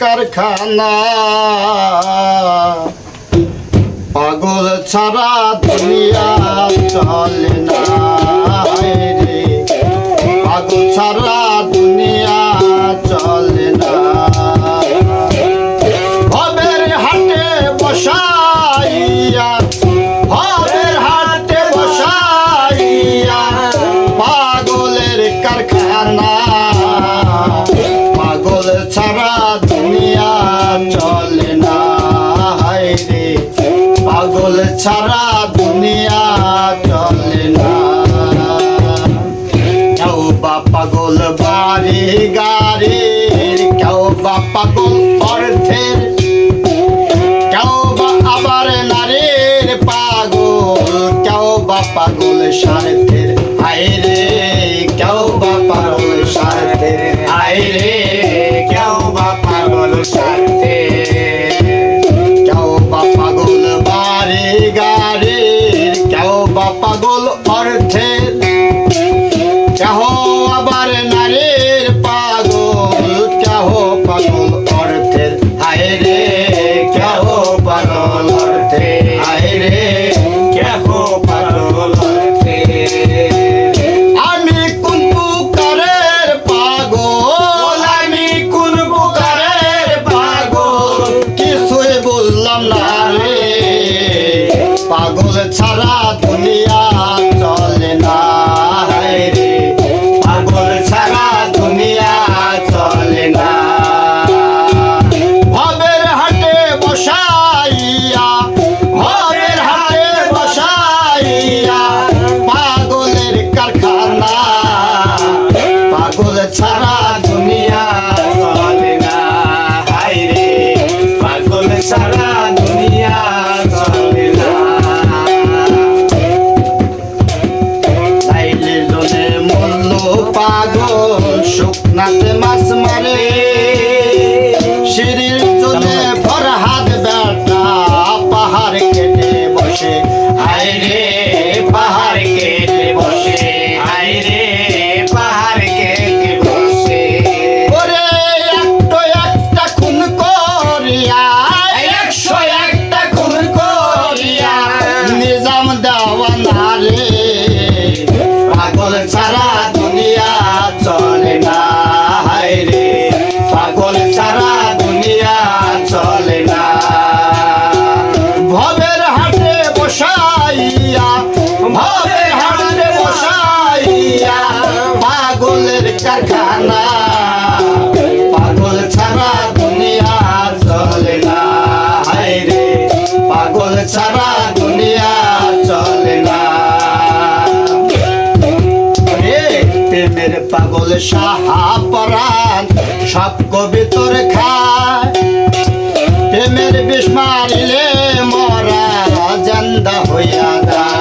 কারখানা। পাগল ছাড়া দুনিয়া চলে না। রে পাগল ছাড়া চলে না, হায় রে, পাগল ছাড়া দুনিয়া চলে না। কেউ বা পাগল বাড়ি গাড়ির, কেউ বা পাগল অর্থের, কেউ বা আবার নারীর পাগল, কেউ বা পাগল স্বার্থের। পাগল অর্থের কেহ আবার নারীর পাগল কেহ পাগল অর্থের হায় রে কেহ পাগল পাগল আমি পাগল? বললাম না রে। পাগল ছাড়া দুনিয়া নাতে পাগল পাগল সাহা পরাণ সব কবিতর খায়। প্রেমের বিষ মারিলে মরা জান্দা হইয়া যায়।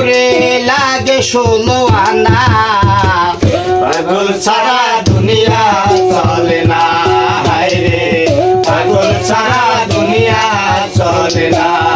ওরে লাগে ষোলো আনা। পাগল সারা দুনিয়া চলে না রে। পাগল সারা দুনিয়া চলে না।